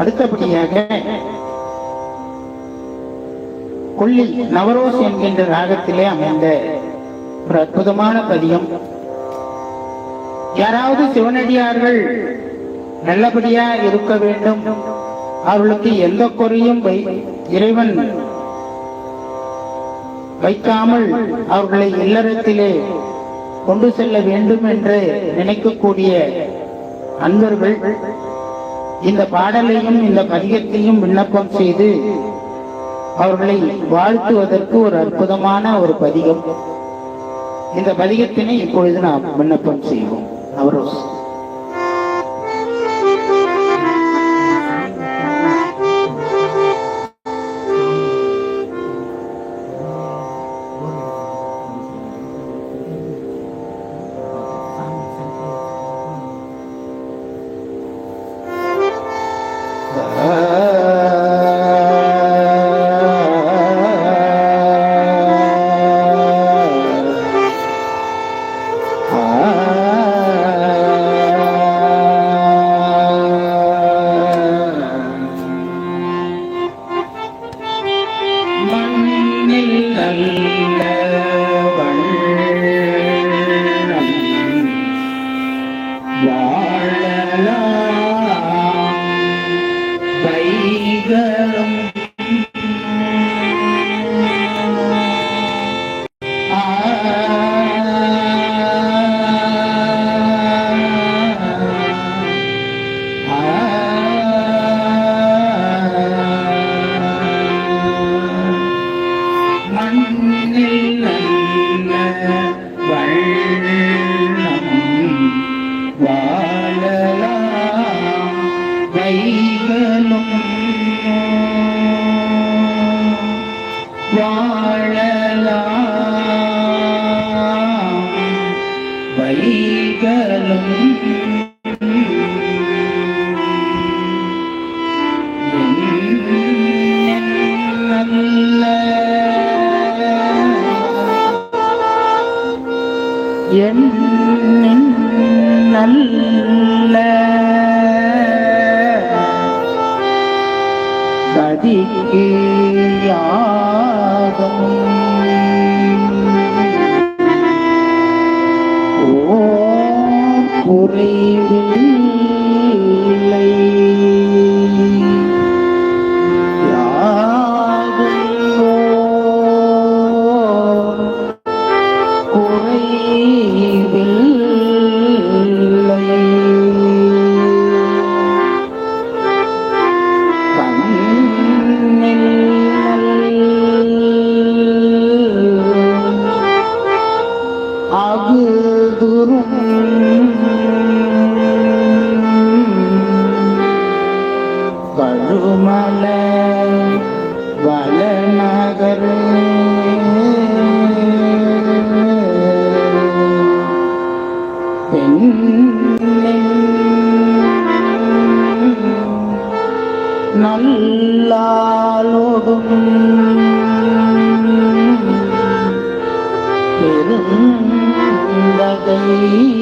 அடுத்தபடியாக கொல்லி நவரோஸ் என்கின்ற ராகத்திலே அமைந்த ஒரு அற்புதமான பதியம் யாராவது சிவனடியார்கள் நல்லபடியா இருக்க வேண்டும். அவர்களுக்கு எந்த குறையும் இறைவன் வைக்காமல் அவர்களை இல்லறத்திலே கொண்டு செல்ல வேண்டும் என்று நினைக்கக்கூடிய அன்பர்கள். இந்த பாடலையும் இந்த பதிகத்தையும் விண்ணப்பம் செய்து அவர்களை வாழ்த்துவதற்கு ஒரு அற்புதமான ஒரு பதிகம். இந்த பதிகத்தினை இப்பொழுது நாம் விண்ணப்பம் செய்வோம். அவரோஸ் நல்ல கதிக்கு யார் பெருந்தகை இருந்ததே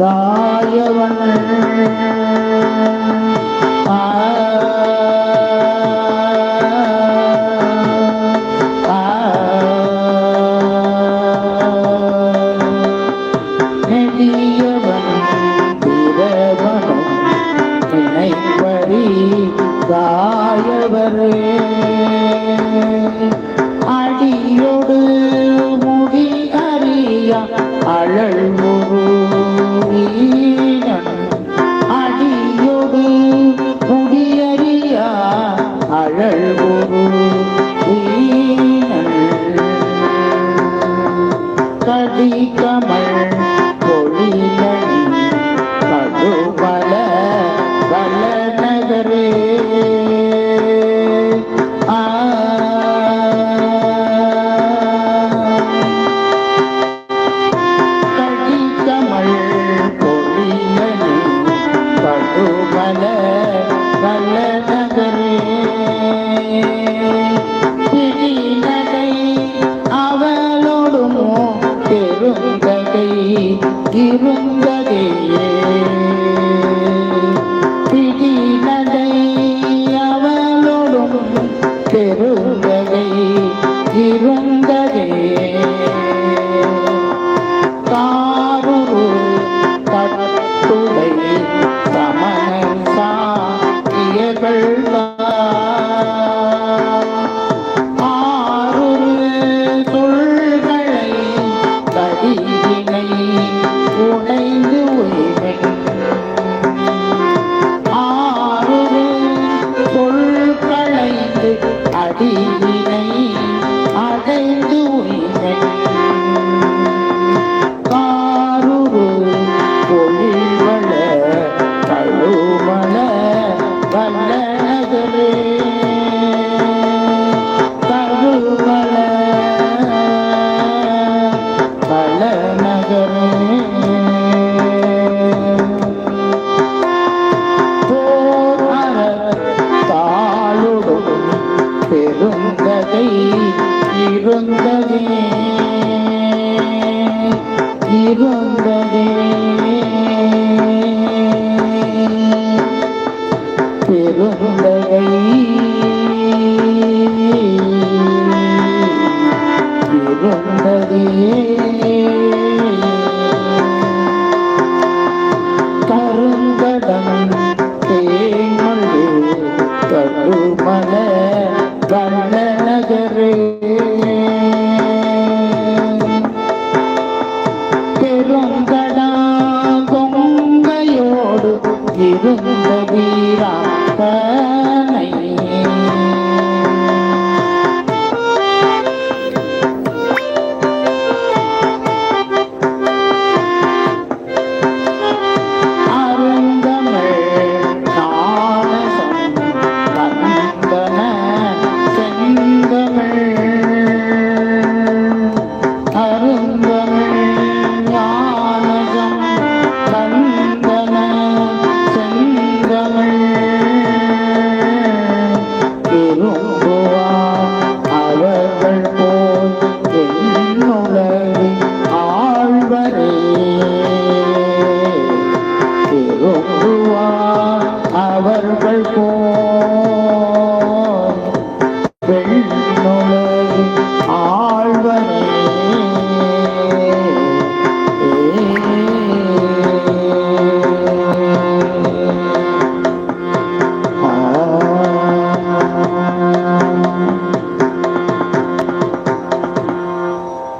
ದಾಯವನ್ನು பெருந்தகை இருந்ததே இருந்ததே. பெருங்கடா கொங்கையோடு இருந்த வீராப்பனை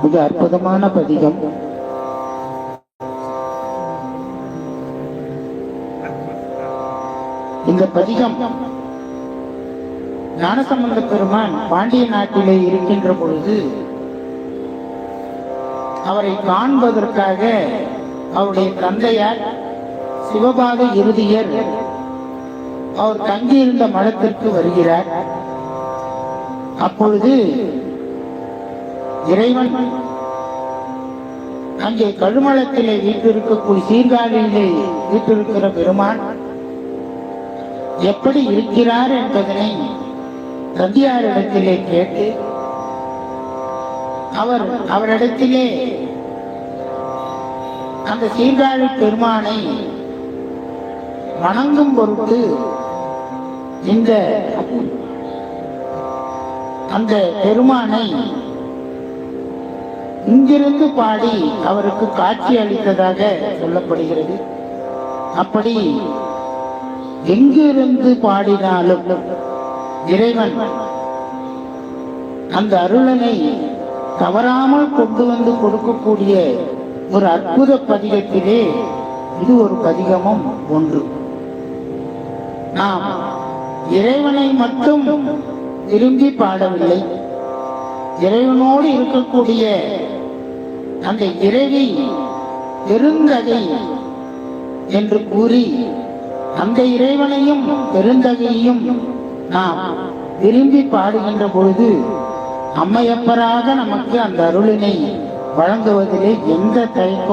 மிக அற்புதமான பதிகம். இந்த பதிகம் ஞானசம்பந்த பெருமான் பாண்டிய நாட்டிலே இருக்கின்ற பொழுது அவரை காண்பதற்காக அவருடைய தந்தையார் சிவபாத இறுதியர் அவர் தங்கியிருந்த மடத்திற்கு வருகிறார். அப்பொழுது இறைவன் அங்கே கழுமலத்திலே வீட்டிருக்கக்கூடிய சீர்காழியிலே வீட்டிருக்கிற பெருமான் எப்படி இருக்கிறார் என்பதனை தந்தியாரிடத்திலே கேட்டு அவர் அவரிடத்திலே அந்த சீர்காழி பெருமானை வணங்கும் பொருட்டு இந்த அந்த பெருமானை இங்கிருந்து பாடி அவருக்கு காட்சி அளித்ததாக சொல்லப்படுகிறது. அப்படி எங்கிருந்து பாடினாலும் இறைவன் அந்த அருளனை தவறாமல் கொண்டு வந்து கொடுக்கக்கூடிய ஒரு அற்புத பதிகத்திலே இது ஒரு பதிகமும் ஒன்று. நாம் இறைவனை மட்டும் விரும்பி பாடவில்லை. இறைவனோடு இருக்கக்கூடிய அந்த இறைவி பெருந்தகை என்று கூறி அந்த இறைவனையும் பெருந்தகையையும் நாம் விரும்பி பாடுகின்ற பொழுது அம்மையப்பராக நமக்கு அந்த அருளினை வழங்குவதிலே எந்த தயக்கம்